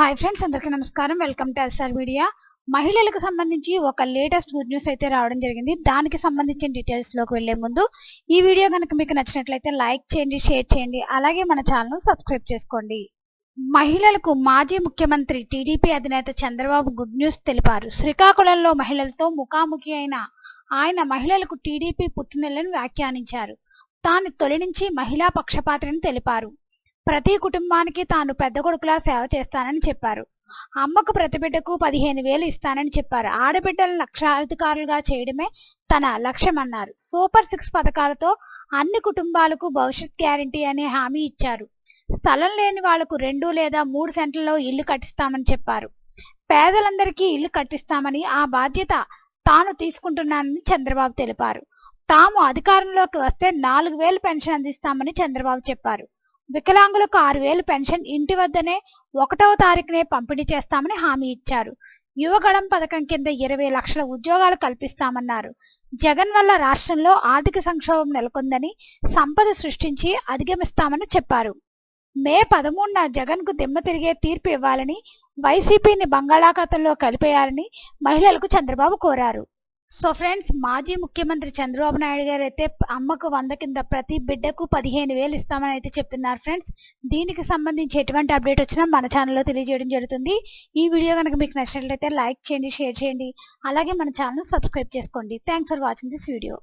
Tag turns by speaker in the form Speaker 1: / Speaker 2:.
Speaker 1: Hi friends అందరికీ నమస్కారం. Welcome to SR media మహిళలకు సంబంధించి ఒక లేటెస్ట్ గుడ్ న్యూస్ అయితే రావడం జరిగింది. దానికి సంబంధించిన డీటెయిల్స్లోకి వెళ్ళే ముందు ఈ వీడియో కనుక మీకు నచ్చినట్లయితే లైక్ చేయండి షేర్ చేయండి. అలాగే మన ఛానల్ సబ్స్క్రైబ్ చేసుకోండి. మహిళలకు మాజీ ముఖ్యమంత్రి టీడీపీ అధినేత చంద్రబాబు గుడ్ న్యూస్ తెలిపారు. శ్రీకాకుళంలో మహిళలతో ముఖాముఖి అయిన ఆయన మహిళలకు టీడీపీ పుట్టినెలను వ్యాఖ్యానించారు. తాను తొలి నుంచి మహిళా పక్షపాత్రని తెలిపారు. ప్రతి కుటుంబానికి తాను పెద్ద కొడుకులా సేవ చేస్తానని చెప్పారు. అమ్మకు ప్రతి బిడ్డకు పదిహేను వేలు ఇస్తానని చెప్పారు. ఆడబిడ్డలను లక్షాధికారులుగా చేయడమే తన లక్ష్యమన్నారు సూపర్ సిక్స్ పథకాలతో అన్ని కుటుంబాలకు భవిష్యత్ గ్యారంటీ అనే హామీ ఇచ్చారు. స్థలం లేని వాళ్ళకు రెండు లేదా మూడు సెంట్లలో ఇల్లు కట్టిస్తామని చెప్పారు. పేదలందరికీ ఇల్లు కట్టిస్తామని ఆ బాధ్యత తాను తీసుకుంటున్నానని చంద్రబాబు తెలిపారు. తాము అధికారంలోకి వస్తే నాలుగు వేలు పెన్షన్ అందిస్తామని చంద్రబాబు చెప్పారు. వికలాంగులకు ఆరు వేలు పెన్షన్ ఇంటి వద్దనే ఒకటవ తారీఖునే పంపిణీ చేస్తామని హామీ ఇచ్చారు. యువగళం పథకం కింద ఇరవై లక్షల ఉద్యోగాలు కల్పిస్తామన్నారు. జగన్ వల్ల రాష్ట్రంలో ఆర్థిక సంక్షోభం నెలకొందని సంపద సృష్టించి అధిగమిస్తామని చెప్పారు. మే పదమూడున జగన్కు దిమ్మ తిరిగే తీర్పు ఇవ్వాలని వైసీపీని బంగాళాఖాతంలో కలిపేయాలని మహిళలకు చంద్రబాబు కోరారు. సో ఫ్రెండ్స్ మాజీ ముఖ్యమంత్రి చంద్రబాబు నాయుడు గారు అయితే అమ్మకు వంద కింద ప్రతి బిడ్డకు పదిహేను వేలు ఇస్తామని అయితే చెప్తున్నారు ఫ్రెండ్స్. దీనికి సంబంధించి ఎటువంటి అప్డేట్ వచ్చినా మన ఛానల్లో తెలియజేయడం జరుగుతుంది. ఈ వీడియో కనుక మీకు నచ్చినట్లయితే లైక్ చేయండి షేర్ చేయండి. అలాగే మన ఛానల్ సబ్స్క్రైబ్ చేసుకోండి. Thanks for watching this video.